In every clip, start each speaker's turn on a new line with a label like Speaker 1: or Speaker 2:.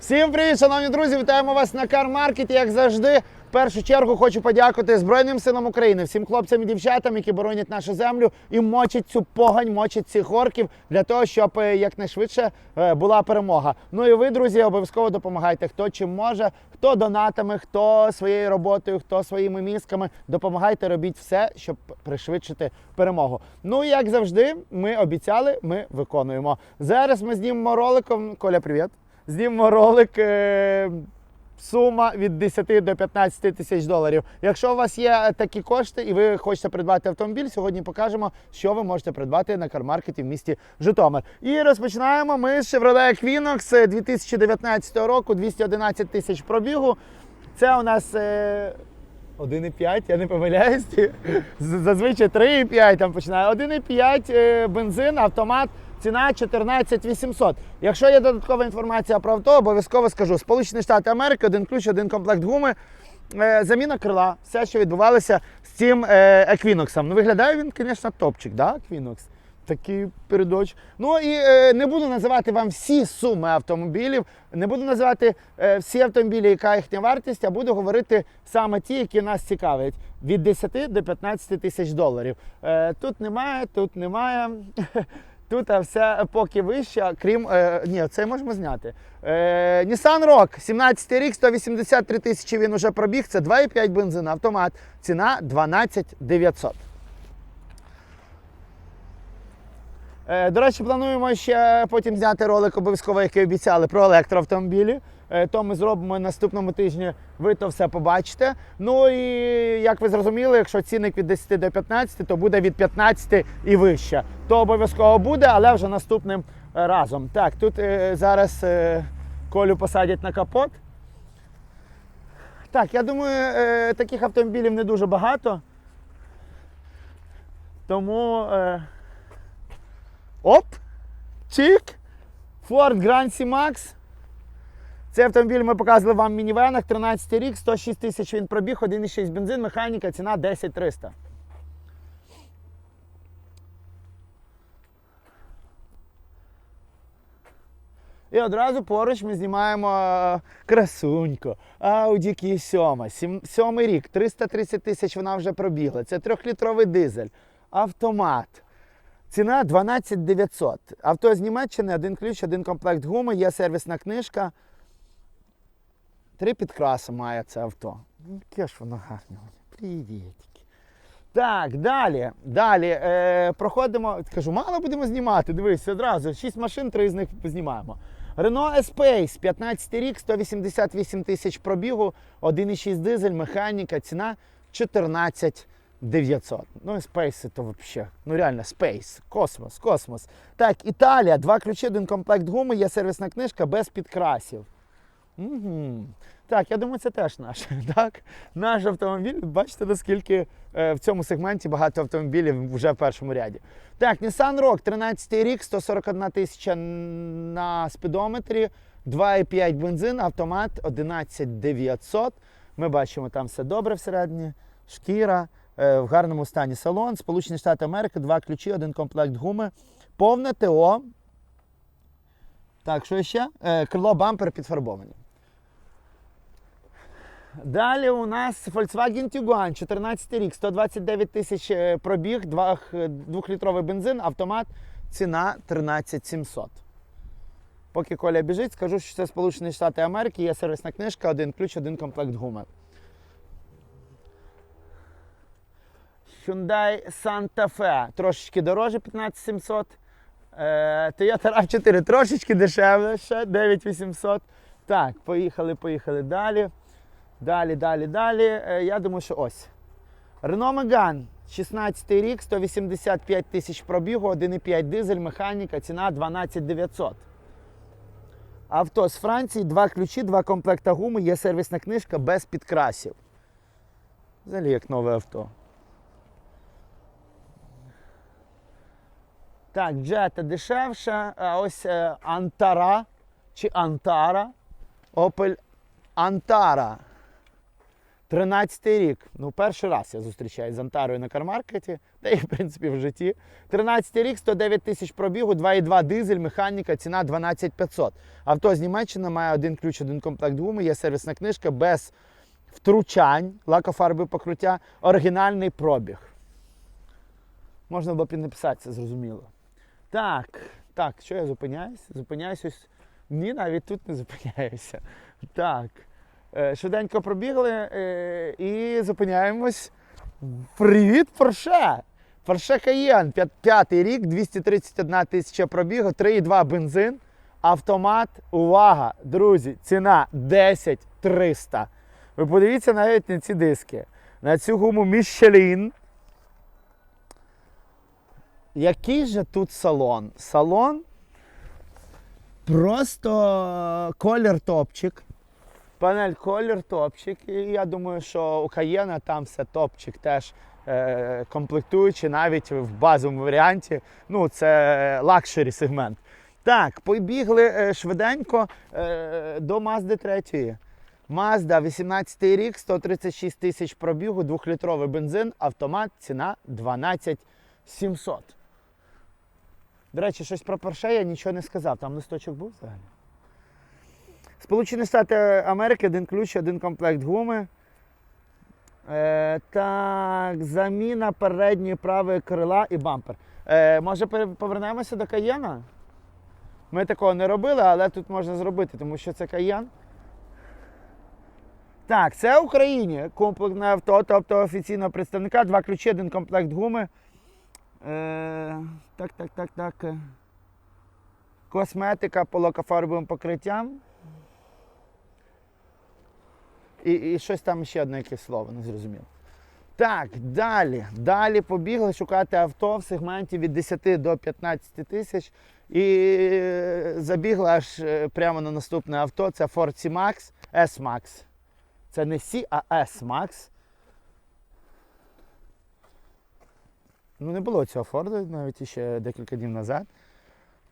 Speaker 1: Всім привіт, шановні друзі! Вітаємо вас на Кармаркеті, як завжди. В першу чергу хочу подякувати Збройним силам України, всім хлопцям і дівчатам, які боронять нашу землю і мочать цю погань, мочать цих орків для того, щоб е, якнайшвидше е, була перемога. Ну і ви, друзі, обов'язково допомагайте, хто чим може, хто донатами, хто своєю роботою, хто своїми мізками. Допомагайте, робіть все, щоб пришвидшити перемогу. Ну і як завжди, ми обіцяли, ми виконуємо. Зараз ми знімемо роликом. Коля, привіт! Знімемо ролик. е, Сума від 10 до 15 тисяч доларів. Якщо у вас є такі кошти і ви хочете придбати автомобіль, сьогодні покажемо, що ви можете придбати на кармаркеті в місті Житомир. І розпочинаємо ми з Chevrolet Equinox 2019 року, 211 тисяч пробігу. Це у нас е, 1,5, я не помиляюсь. Зазвичай 3,5 там починає. 1,5 е, бензин, автомат. Ціна 14 800. Якщо є додаткова інформація про авто, обов'язково скажу. Сполучені Штати Америки, один ключ, один комплект гуми, е, заміна крила, все, що відбувалося з цим е, Equinox. Ну, виглядає він, звісно, топчик, да, Equinox? Такий передоч. Ну і е, не буду називати вам всі суми автомобілів, не буду називати е, всі автомобілі, яка їхня вартість, а буду говорити саме ті, які нас цікавлять. Від 10 до 15 тисяч доларів. Е, тут немає, тут немає. Тут все поки вище, крім. Е, ні, це можемо зняти. Е, Nissan Rock, 17 рік, 183 тисячі він уже пробіг. Це 2,5 бензин, автомат. Ціна 12 900. Е, До речі, плануємо ще потім зняти ролик обов'язково, який обіцяли про електроавтомобілі. Е, То ми зробимо наступному тижні. Ви то все побачите. Ну і як ви зрозуміли, якщо цінник від 10 до 15, то буде від 15 і вище. То обов'язково буде, але вже наступним е, разом. Так, тут е, зараз колю посадять на капот. Так, я думаю, таких автомобілів не дуже багато. Тому. Оп! Чик! Ford Grand C-Max. Цей автомобіль ми показували вам в мінівенах. 13 рік, 106 тисяч він пробіг, 1,6 бензин, механіка, ціна 10 300. І одразу поруч ми знімаємо красунько. Audi Q7. Сім- Сьомий рік, 330 тисяч вона вже пробігла. Це трьохлітровий дизель, автомат. Ціна 12 900. Авто з Німеччини, один ключ, один комплект гуми, є сервісна книжка. Три підкраси має це авто. Ну, Яке ж воно гарне. Привітики. Так, далі. Далі. Е, проходимо. Кажу, мало будемо знімати. Дивись, одразу. Шість машин, три з них знімаємо. Renault Espace, 15 рік, 188 тисяч пробігу, 1,6 дизель, механіка, ціна 14 900. Ну, Space це взагалі. Ну реально, Space, космос, космос. Так, Італія, два ключі, один комплект гуми, є сервісна книжка без підкрасів. Угу. Так, я думаю, це теж наш. Так? Наш автомобіль. Бачите, наскільки е, в цьому сегменті багато автомобілів вже в першому ряді. Так, Nissan Rogue, 13 рік, 141 тисяча на спідометрі, 2,5 бензин, автомат 11 900. Ми бачимо, там все добре всередині, шкіра, е, в гарному стані салон, Сполучені Штати Америки, два ключі, один комплект гуми, повне ТО. Так, що ще? Е, крило бампер підфарбовані. Далі у нас Volkswagen Tiguan, 14 рік, 129 тисяч е, пробіг, 2-літровий бензин, автомат, ціна 13 700. Поки Коля біжить, скажу, що це Сполучені Штати Америки, є сервісна книжка, один ключ, один комплект гуми. Hyundai Santa Fe трошечки дороже 15 700. Е, Toyota RAV4 трошечки дешевше, 9800. Так, поїхали, поїхали далі. Далі, далі, далі. Е, Я думаю, що ось. Renault Megane, 16 рік, 185 тисяч пробігу, 1,5 дизель, механіка, ціна 12 900. Авто з Франції, два ключі, два комплекта гуми, є сервісна книжка без підкрасів. Взагалі як нове авто. Так, Jetta дешевша, а ось е, Антара чи Антара. Opel Антара. 13 рік. Ну, перший раз я зустрічаюсь з Антарою на кармаркеті, та і в принципі в житті. 13 рік, 109 тисяч пробігу, 2,2 дизель, механіка, ціна 12 500. Авто з Німеччини має один ключ, один комплект гуми, є сервісна книжка без втручань, лакофарби покриття, оригінальний пробіг. Можна було б і написати, це зрозуміло. Так, так, що я зупиняюсь? Зупиняюсь ось. Ні, навіть тут не зупиняюся. Так. Е, Швиденько пробігли е, і зупиняємось. Привіт, Порше! Порше Каєн, п'ятий рік, 231 тисяча пробігу, 3,2 бензин, автомат. Увага, друзі, ціна 10 300. Ви подивіться навіть на ці диски. На цю гуму Michelin. Який же тут салон? Салон просто колір топчик. Панель колір топчик. І я думаю, що у Каєна там все топчик теж е, комплектуючи навіть в базовому варіанті. Ну, це лакшері сегмент. Так, побігли е, швиденько е, до Mazda 3. Mazda 18 рік, 136 тисяч пробігу, 2-літровий бензин, автомат, ціна 12 700. До речі, щось про Porsche я нічого не сказав. Там листочок був взагалі. Сполучені Штати Америки, один ключ, один комплект гуми. Е, так, заміна передньої правої крила і бампер. Е, може повернемося до Каєна? Ми такого не робили, але тут можна зробити, тому що це Каєн. Так, це в Україні комплектне авто, тобто офіційного представника, два ключі, один комплект гуми. Е, так, так, так, так. Косметика по лакофарбовим покриттям. І, і щось там ще одне якесь слово, не зрозуміло. Так, далі. Далі побігли шукати авто в сегменті від 10 до 15 тисяч. І е, забігли аж е, прямо на наступне авто. Це Ford C-Max, S-Max. Це не C, а S-Max. Ну, не було цього Форду навіть ще декілька днів назад.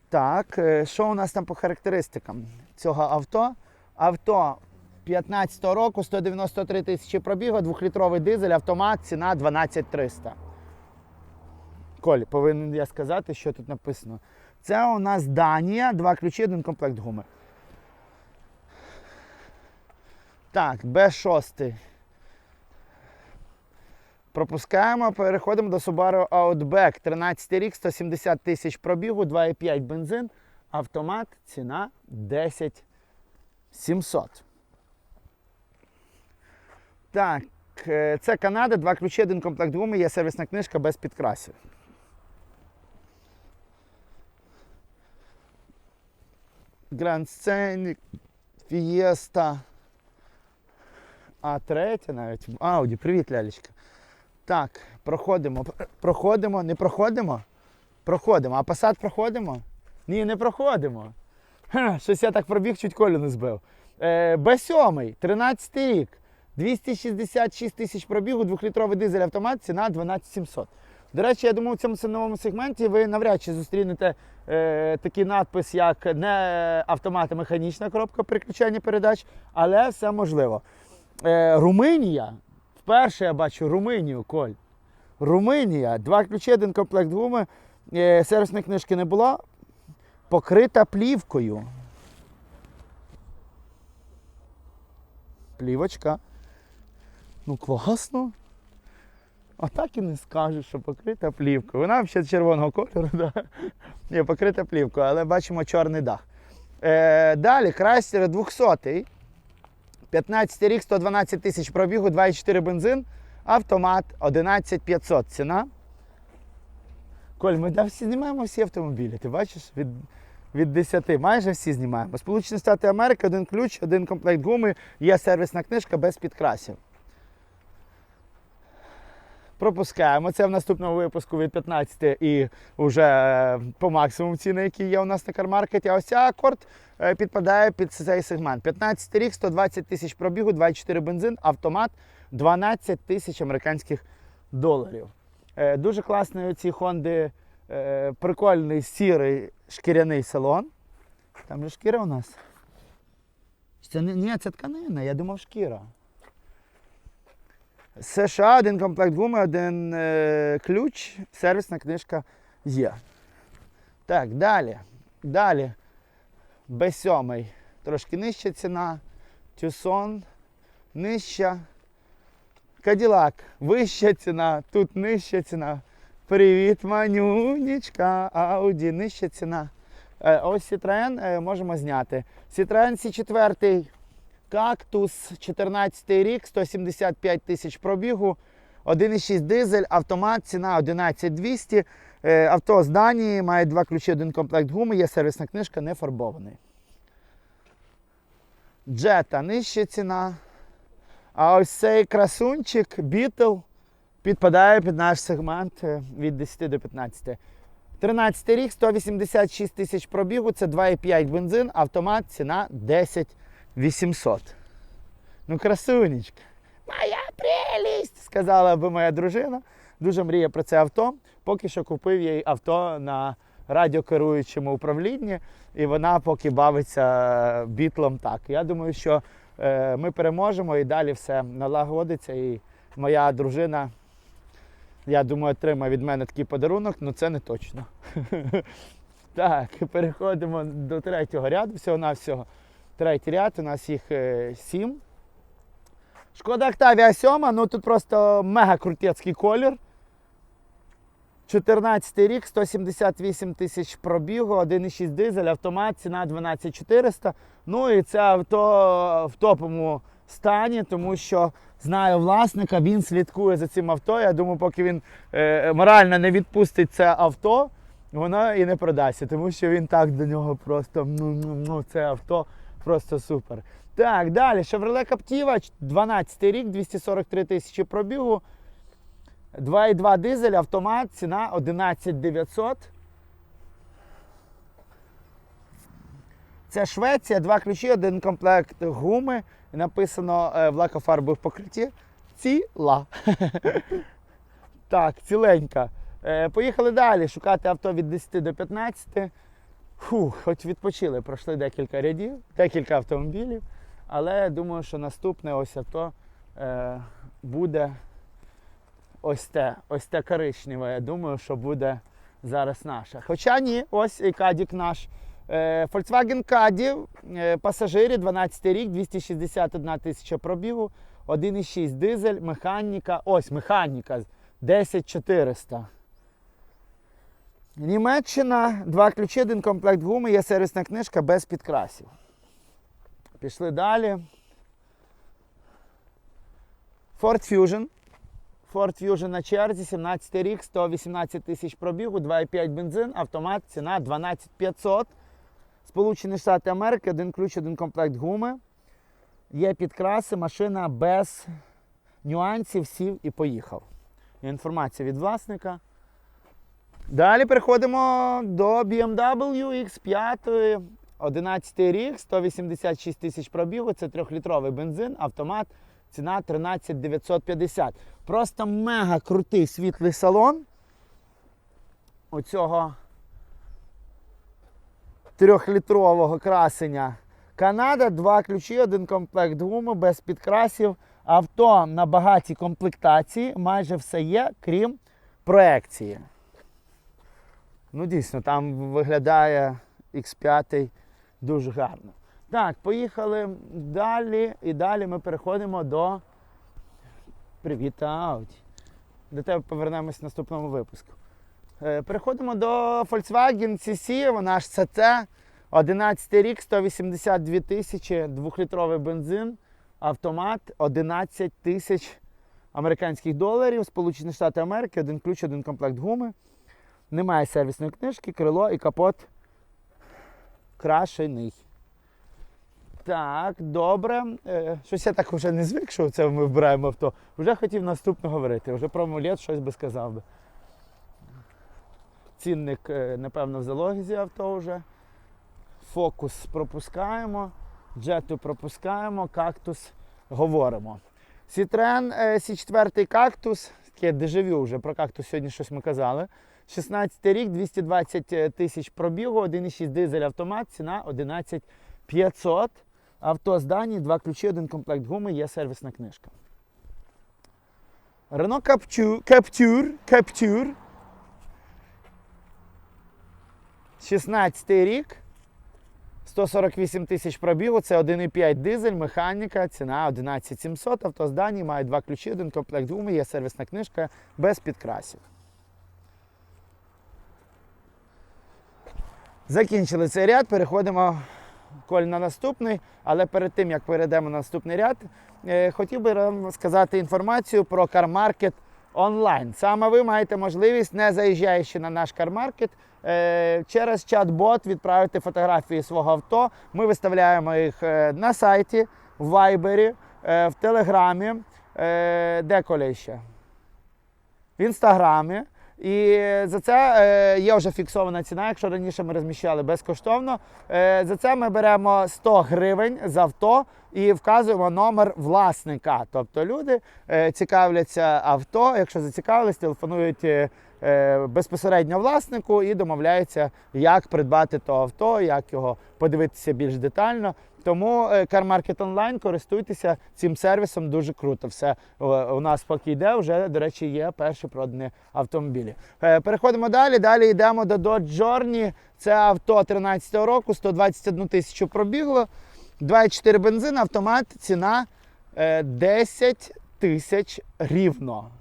Speaker 1: Так, е, що у нас там по характеристикам цього авто? Авто 15 року, 193 тисячі пробігу, 2-літровий дизель, автомат, ціна 12 300. Коль, повинен я сказати, що тут написано. Це у нас Данія, два ключі, один комплект гуми. Так, Б6. Пропускаємо, переходимо до Subaru Outback. 13 рік, 170 тисяч пробігу, 2,5 бензин, автомат, ціна 10 700. Так, е, це Канада, два ключі, один комплект гуми, є сервісна книжка без підкрасів. Grand Scenic, Fiesta. А третя навіть. Ауді, привіт, лялечка. Так, проходимо. Проходимо, не проходимо? Проходимо. А Passat проходимо? Ні, не проходимо. Ха, щось я так пробіг, чуть колю не збив. Е, Б7, 13 рік. 266 тисяч пробігу, 2-літровий дизель автомат, ціна 12 700. До речі, я думаю, в цьому ціновому сегменті ви навряд чи зустрінете е, такий надпис, як не автомат, а механічна коробка переключення передач, але все можливо. Е, Румунія. Вперше я бачу Румунію, Коль. Румунія. Два ключі, один комплект гуми. Е, сервісної книжки не було. Покрита плівкою. Плівочка. Ну, класно. А так і не скажеш, що покрита плівкою. Вона взагалі червоного кольору, да? Ні, покрита плівкою, але бачимо чорний дах. Е, далі, Крайстер 200. 15 рік, 112 тисяч пробігу, 2,4 бензин, автомат 11 500 ціна. Коль, ми да, всі знімаємо всі автомобілі, ти бачиш? Від, від 10, майже всі знімаємо. Сполучені Штати Америки, один ключ, один комплект гуми, є сервісна книжка без підкрасів. Пропускаємо. Це в наступному випуску від 15 і вже е, по максимуму ціни, які є у нас на кармаркеті. А ось ця акорд е, підпадає під цей сегмент. 15 рік, 120 тисяч пробігу, 24 бензин, автомат, 12 тисяч американських доларів. Е, Дуже класний у цій Хонди прикольний сірий шкіряний салон. Там же шкіра у нас. Це не, ні, це тканина, я думав шкіра. США, один комплект гуми, один е, ключ, сервісна книжка є. Так, далі. Далі. Б7. Трошки нижча ціна. Тюсон нижча. Каділак, вища ціна, тут нижча ціна. Привіт, манюнічка, Ауді, нижча ціна. Е, ось Citroen е, можемо зняти. Citroen C4 кактус, 14 рік, 175 тисяч пробігу, 1,6 дизель, автомат, ціна 11200. Е, Авто з Данії, має два ключі, один комплект гуми, є сервісна книжка, не фарбований. Джета нижча ціна. А ось цей красунчик, Бітл, підпадає під наш сегмент е, від 10 до 15. 13 рік, 186 тисяч пробігу, це 2,5 бензин, автомат, ціна 10 800. Ну, красунечка. Моя прелість, сказала би моя дружина. Дуже мріє про це авто. Поки що купив їй авто на радіокеруючому управлінні, і вона поки бавиться бітлом так. Я думаю, що е, ми переможемо і далі все налагодиться. І моя дружина, я думаю, отримає від мене такий подарунок, але це не точно. Так, переходимо до третього ряду, всього-навсього. Третій ряд, у нас їх е, сім. Шкода Октавія 7, ну тут просто мега крутецький колір. 14 рік, 178 тисяч пробігу, 1,6 дизель, автомат, ціна 12400. Ну і це авто в топовому стані, тому що знаю власника, він слідкує за цим авто. Я думаю, поки він е, морально не відпустить це авто, воно і не продасться, тому що він так до нього просто ну, ну, ну це авто просто супер. Так, далі. Chevrolet Captiva, 12 рік, 243 тисячі пробігу. 2,2 дизель, автомат, ціна 11 900. Це Швеція, два ключі, один комплект гуми. Написано е, в лакофарбових покритті ціла. Так, ціленька. Е, Поїхали далі шукати авто від 10 до 15. Фух, хоч відпочили, пройшли декілька рядів, декілька автомобілів. Але думаю, що наступне ось авто е, буде ось те, ось те коричневе. Я думаю, що буде зараз наша. Хоча ні, ось і кадік наш. Е, Volkswagen Caddy, е, пасажирі, 12 рік, 261 тисяча пробігу, 1,6 дизель, механіка. Ось механіка 10400. Німеччина, два ключі, один комплект гуми, є сервісна книжка без підкрасів. Пішли далі. Ford Fusion. Ford Fusion на черзі, 17 рік, 118 тисяч пробігу, 2,5 бензин, автомат, ціна 12500. Сполучені Штати Америки, один ключ, один комплект гуми. Є підкраси, машина без нюансів, сів і поїхав. Інформація від власника. Далі переходимо до BMW X5, 11 рік, 186 тисяч пробігу, це 3-літровий бензин, автомат, ціна 13 950. Просто мега крутий світлий салон. Оцього трьохлітрового красення. Канада, два ключі, один комплект гуми без підкрасів. Авто на багатій комплектації, майже все є, крім проекції. Ну, дійсно, там виглядає X5 дуже гарно. Так, поїхали далі. І далі ми переходимо до. Привіт, Ауді. До тебе повернемось в наступному випуску. Е, Переходимо до Volkswagen CC, вона ж CC. 11 рік, 182 тисячі, 2-літровий бензин, автомат, 11 тисяч американських доларів, Сполучені Штати Америки, один ключ, один комплект гуми. Немає сервісної книжки, крило і капот крашений. Так, добре. Е, Щось я так вже не звик, що це ми вбираємо авто. Вже хотів наступно говорити, вже про амулет щось би сказав би. Цінник, е, напевно, в залозі авто вже. Фокус пропускаємо, джету пропускаємо, кактус говоримо. Citroen е, C4 кактус, таке дежавю вже про кактус сьогодні щось ми казали. 16 рік, 220 тисяч пробігу, 1,6 дизель автомат, ціна 11 500. Авто з Данії, два ключі, один комплект гуми, є сервісна книжка. Renault Captur, Captur, Captur. 16 рік. 148 тисяч пробігу, це 1,5 дизель, механіка, ціна 11 700, авто з має два ключі, один комплект гуми, є сервісна книжка без підкрасів. Закінчили цей ряд, переходимо Коль на наступний, але перед тим як перейдемо на наступний ряд, е, хотів би вам сказати інформацію про CarMarket онлайн. Саме ви маєте можливість, не заїжджаючи на наш CarMarket, е, через чат-бот відправити фотографії свого авто. Ми виставляємо їх е, на сайті, в Вайбері, в Телеграмі, деколи ще в інстаграмі. І за це е, є вже фіксована ціна. Якщо раніше ми розміщали безкоштовно, е, за це ми беремо 100 гривень з авто і вказуємо номер власника. Тобто люди е, цікавляться авто. Якщо зацікавились, телефонують безпосередньо власнику і домовляються, як придбати то авто, як його подивитися більш детально. Тому е, CarMarket Online користуйтеся цим сервісом дуже круто. Все е, у нас поки йде, вже, до речі, є перші продані автомобілі. Е, Переходимо далі. Далі йдемо до Dodge Journey. Це авто 13-го року, 121 тисячу пробігло. 2,4 бензин, автомат, ціна е, 10 тисяч рівно.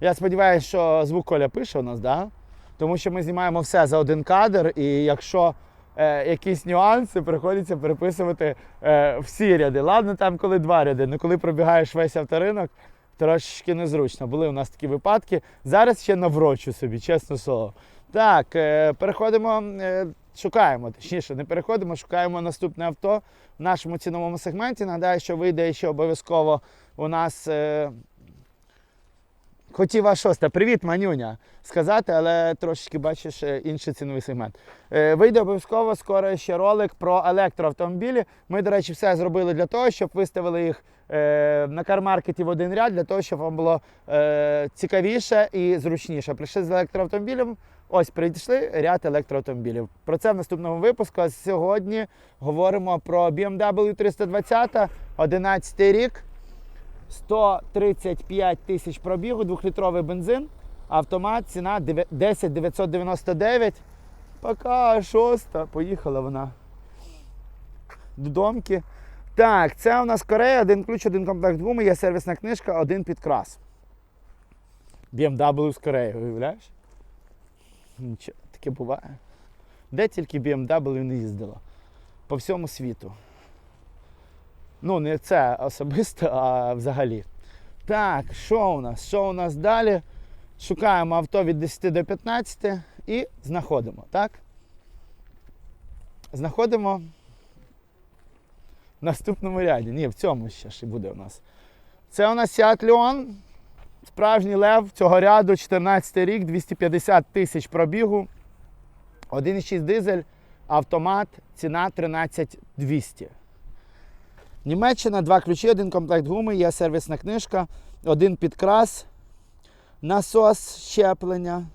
Speaker 1: Я сподіваюся, що звук Коля пише у нас, да? Тому що ми знімаємо все за один кадр, і якщо е, якісь нюанси, приходиться переписувати е, всі ряди. Ладно, там коли два ряди, але коли пробігаєш весь авторинок, трошечки незручно. Були у нас такі випадки. Зараз ще наврочу собі, чесно слово. Так, е, переходимо, е, шукаємо, точніше, не переходимо, шукаємо наступне авто в нашому ціновому сегменті. Нагадаю, що вийде ще обов'язково у нас. Е, Хотів вас шоста. Привіт, манюня. Сказати, але трошечки бачиш е, інший ціновий сегмент. Е, Вийде обов'язково скоро ще ролик про електроавтомобілі. Ми, до речі, все зробили для того, щоб виставили їх е, на кармаркеті в один ряд, для того, щоб вам було цікавіше і зручніше. Прийшли з електроавтомобілем. Ось прийшли ряд електроавтомобілів. Про це в наступному випуску. А сьогодні говоримо про BMW 320, 11 рік. 135 тисяч пробігу, 2-літровий бензин, автомат, ціна 10 999. Пока шоста. Поїхала вона додомки. Так, це у нас Корея, один ключ, один комплект гуми, є сервісна книжка, один підкрас. BMW з Кореї, уявляєш? Нічого, таке буває. Де тільки BMW не їздила? По всьому світу. Ну, не це особисто, а взагалі. Так, що у нас? Що у нас далі? Шукаємо авто від 10 до 15 і знаходимо, так? Знаходимо в наступному ряді. Ні, в цьому ще ж і буде у нас. Це у нас Seat Leon. Справжній лев цього ряду, 14 рік, 250 тисяч пробігу. 1,6 дизель, автомат, ціна 13 200. Німеччина, два ключі, один комплект гуми, є сервісна книжка, один підкрас, насос щеплення.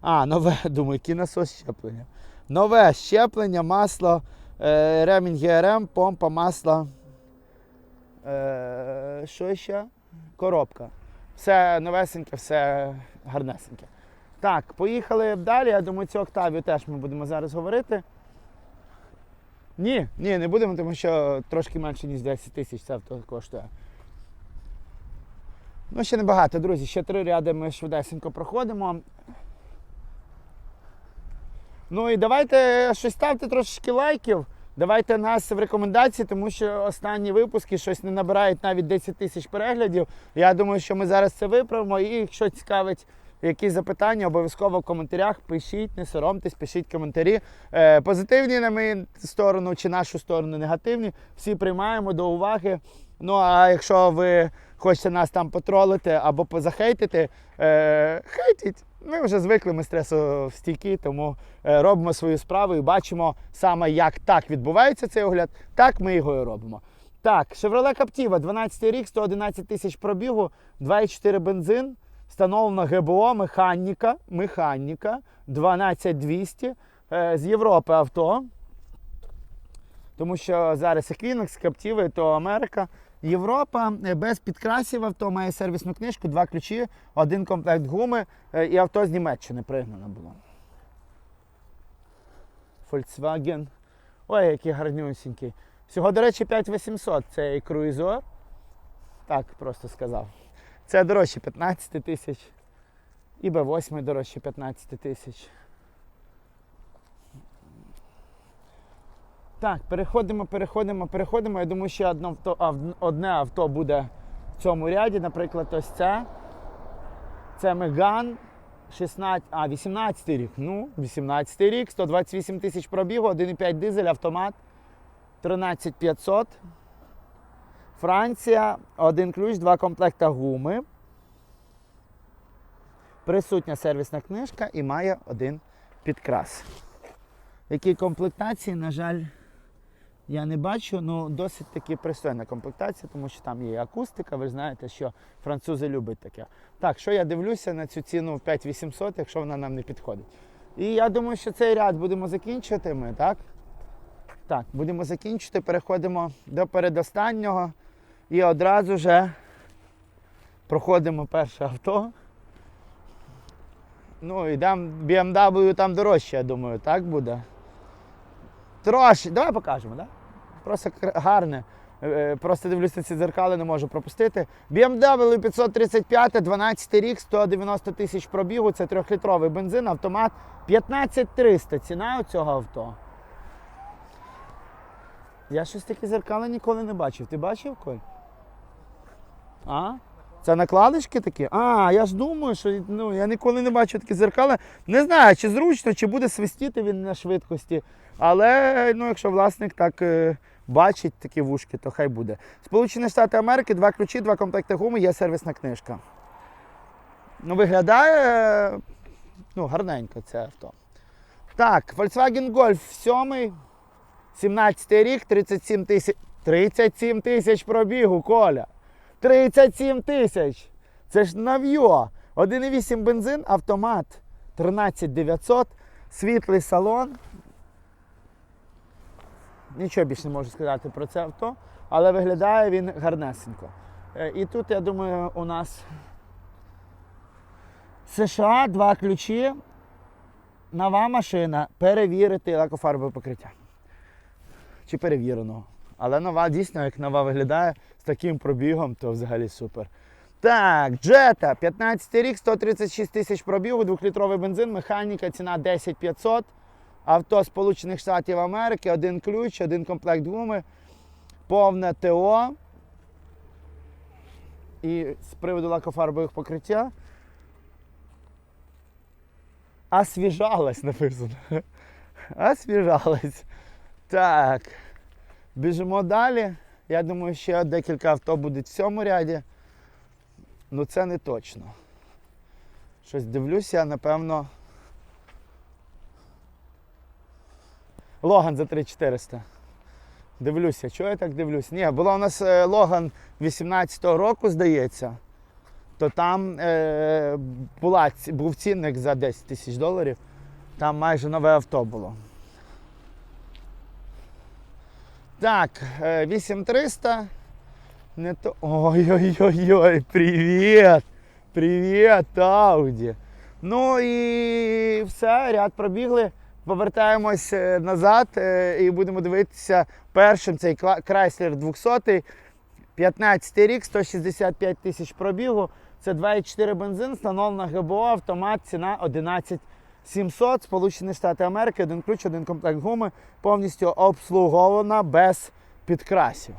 Speaker 1: А, нове, думаю, який насос щеплення. Нове щеплення, масло, е, ремінь ГРМ, помпа, масло. Е, що ще? Коробка. Все новесеньке, все гарнесеньке. Так, поїхали далі. Я думаю, цю Октавію теж ми будемо зараз говорити. Ні, ні, не будемо, тому що трошки менше, ніж 10 тисяч це авто коштує. Ну, ще небагато, друзі, ще три ряди ми швидесенько проходимо. Ну і давайте щось ставте трошечки лайків. Давайте нас в рекомендації, тому що останні випуски щось не набирають навіть 10 тисяч переглядів. Я думаю, що ми зараз це виправимо. І якщо цікавить якісь запитання, обов'язково в коментарях пишіть, не соромтесь, пишіть коментарі. Е, позитивні на мою сторону чи нашу сторону негативні. Всі приймаємо до уваги. Ну а якщо ви хочете нас там потролити або позахейтити, е, хейтіть. Ми вже звикли, ми стресостійкі, тому е, робимо свою справу і бачимо саме, як так відбувається цей огляд, так ми його і робимо. Так, Chevrolet Captiva, 12 рік, 111 тисяч пробігу, 2,4 бензин, встановлена ГБО, механіка, механіка, 12200 е, з Європи авто. Тому що зараз Equinox, Captiva, то Америка. Європа е, без підкрасів авто має сервісну книжку, два ключі, один комплект гуми е, і авто з Німеччини пригнано було. Volkswagen. Ой, який гарнюсінький. Всього, до речі, 5800. Це круїзор. Так, просто сказав. Це дорожче 15 тисяч. І Б8 дорожче 15 тисяч. Так, переходимо, переходимо, переходимо. Я думаю, ще одно авто, одне авто буде в цьому ряді. Наприклад, ось це. Це Меган 16, а, 18 рік. Ну, 18 рік, 128 тисяч пробігу, 1,5 дизель, автомат, 13500. Франція, один ключ, два комплекта гуми. Присутня сервісна книжка і має один підкрас. Які комплектації, на жаль, я не бачу, ну досить таки пристойна комплектація, тому що там є акустика, ви знаєте, що французи люблять таке. Так, що я дивлюся на цю ціну в 5800, якщо вона нам не підходить. І я думаю, що цей ряд будемо закінчувати ми, так? Так, будемо закінчити, переходимо до передостаннього і одразу вже проходимо перше авто. Ну, йдемо BMW там дорожче, я думаю, так буде. Трошки. Давай покажемо, так? Да? Просто гарне. Е, е, Просто дивлюся ці дзеркали, не можу пропустити. BMW 535, 12 рік, 190 тисяч пробігу, це трьохлітровий бензин, автомат 15300 ціна у цього авто. Я щось таке зеркало ніколи не бачив. Ти бачив, Коль? А? Це накладочки такі? А, я ж думаю, що ну, я ніколи не бачив такі зеркала. Не знаю, чи зручно, чи буде свистіти він на швидкості. Але ну, якщо власник так е, бачить такі вушки, то хай буде. Сполучені Штати Америки, два ключі, два комплекти гуми, є сервісна книжка. Ну, виглядає ну, гарненько це авто. Так, Volkswagen Golf 7, 17 рік, 37 тисяч. 37 тисяч пробігу, Коля. 37 тисяч. Це ж нав'йо. 1,8 бензин, автомат 13900, світлий салон. Нічого більше не можу сказати про це авто, але виглядає він гарнесенько. Е, І тут, я думаю, у нас США, два ключі, нова машина, перевірити лакофарбове покриття. Чи перевірено. Але нова, дійсно, як нова виглядає з таким пробігом, то взагалі супер. Так, Jetta, 15 рік, 136 тисяч пробігу, 2-літровий бензин, механіка, ціна 10 500. Авто Сполучених Штатів Америки, один ключ, один комплект гуми, повне ТО. І з приводу лакофарбових покриття. Освіжалась написано. Освіжалась. Так. Біжимо далі. Я думаю, ще декілька авто буде в цьому ряді. Ну це не точно. Щось дивлюся, напевно. Логан за 3400. Дивлюся, чого я так дивлюся? Ні, була у нас е, Логан 18-го року, здається. То там е, була, був цінник за 10 тисяч доларів. Там майже нове авто було. Так, е, 8300. Не то. Ой-ой-ой, привіт! Привіт, Ауді! Ну і все, ряд пробігли. Повертаємось е, назад е, і будемо дивитися першим цей Chrysler 200. 15 рік, 165 тисяч пробігу. Це 2,4 бензин, встановлена ГБО, автомат, ціна 11 700, Сполучені Штати Америки, один ключ, один комплект гуми, повністю обслугована без підкрасів.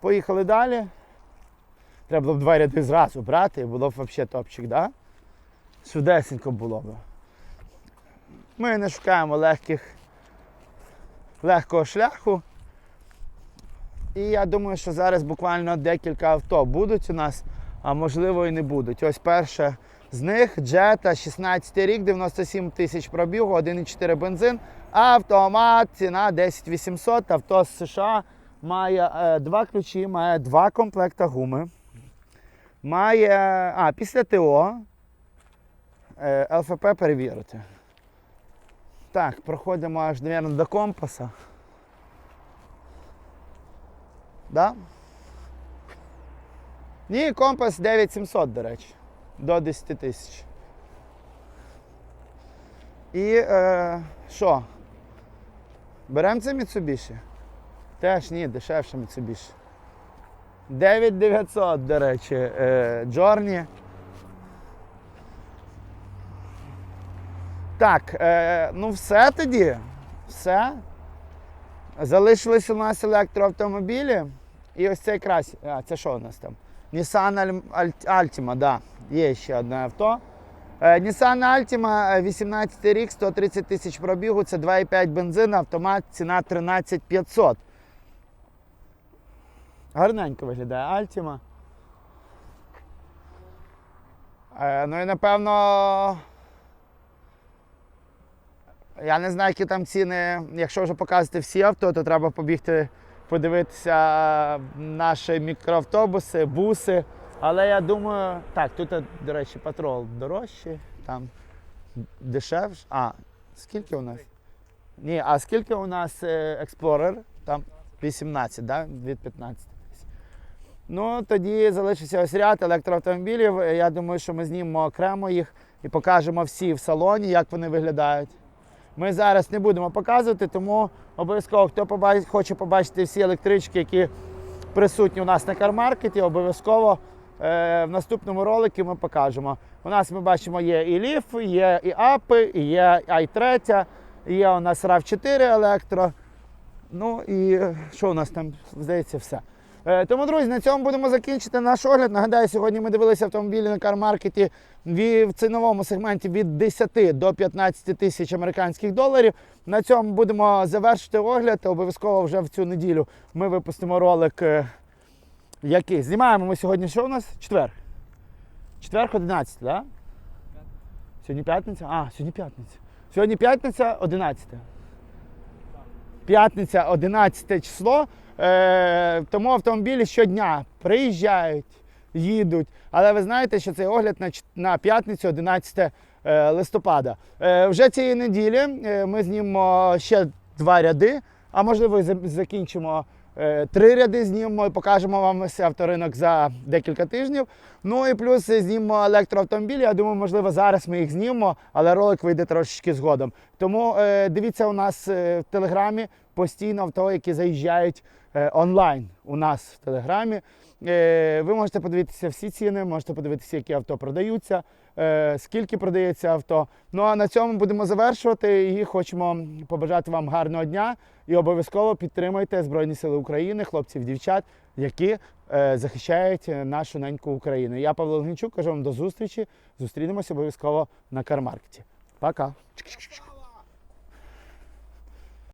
Speaker 1: Поїхали далі. Треба було б два ряди зразу брати, і було б взагалі топчик, да? Швидесенько було б. Ми не шукаємо легких, легкого шляху. І я думаю, що зараз буквально декілька авто будуть у нас, а можливо і не будуть. Ось перше з них Jetta, 16 рік, 97 тисяч пробігу, 1,4 бензин, автомат, ціна 10 800, авто з США має е, два ключі, має два комплекта гуми. Має. А, після ТО е, ЛФП перевірити. Так, проходимо аж, мабуть, до компаса. Да? Ні, компас 9700, до речі. До 10 тисяч. І е, що? Беремо це Mitsubishi? Теж ні, дешевше Mitsubishi. 9900, до речі, е, Journey. Так, е, ну все тоді. Все. Залишились у нас електроавтомобілі. І ось цей крас. А, це що у нас там? Nissan Altima, да. Є ще одне авто. Е, Nissan Altima, е, 18 рік, 130 тисяч пробігу, це 2,5 бензин, автомат, ціна 13 500. Гарненько виглядає Altima. Е, ну і напевно. Я не знаю, які там ціни. Якщо вже показувати всі авто, то треба побігти подивитися наші мікроавтобуси, буси. Але я думаю, так, тут, до речі, патрол дорожчий, там дешевше. А, скільки у нас? Ні, а скільки у нас е, Explorer? Там 18, да? від 15. Ну, тоді залишився ось ряд електроавтомобілів. Я думаю, що ми знімемо окремо їх і покажемо всі в салоні, як вони виглядають. Ми зараз не будемо показувати, тому обов'язково, хто побачить, хоче побачити всі електрички, які присутні у нас на кармаркеті, обов'язково е, в наступному ролику ми покажемо. У нас ми бачимо є і ліф, є і апи, і є i3, є у нас RAV4 електро. Ну і е, що у нас там, здається, все. Е, Тому, друзі, на цьому будемо закінчити наш огляд. Нагадаю, сьогодні ми дивилися автомобілі на кармаркеті в ціновому сегменті від 10 до 15 тисяч американських доларів. На цьому будемо завершити огляд. Обов'язково вже в цю неділю ми випустимо ролик. е, Який? Знімаємо ми сьогодні, що у нас? Четвер. Четвер 11, так? Да? Сьогодні п'ятниця? А, сьогодні п'ятниця. Сьогодні п'ятниця 11. П'ятниця 11 число. Е, тому автомобілі щодня приїжджають, їдуть. Але ви знаєте, що цей огляд на, на п'ятницю 11 е, листопада. Е, вже цієї неділі е, ми знімемо ще два ряди, а можливо закінчимо три ряди, знімемо і покажемо вам авторинок за декілька тижнів. Ну і плюс знімемо електроавтомобілі. Я думаю, можливо, зараз ми їх знімемо, але ролик вийде трошечки згодом. Тому е, дивіться у нас е, в телеграмі постійно авто, які заїжджають е, онлайн у нас в телеграмі. Е, ви можете подивитися всі ціни, можете подивитися, які авто продаються, е, скільки продається авто. Ну а на цьому будемо завершувати і хочемо побажати вам гарного дня і обов'язково підтримуйте Збройні Сили України, хлопців, дівчат, які е, захищають е, нашу неньку Україну. Я Павло Логінчук, кажу вам до зустрічі. Зустрінемося обов'язково на кармаркеті. Пока!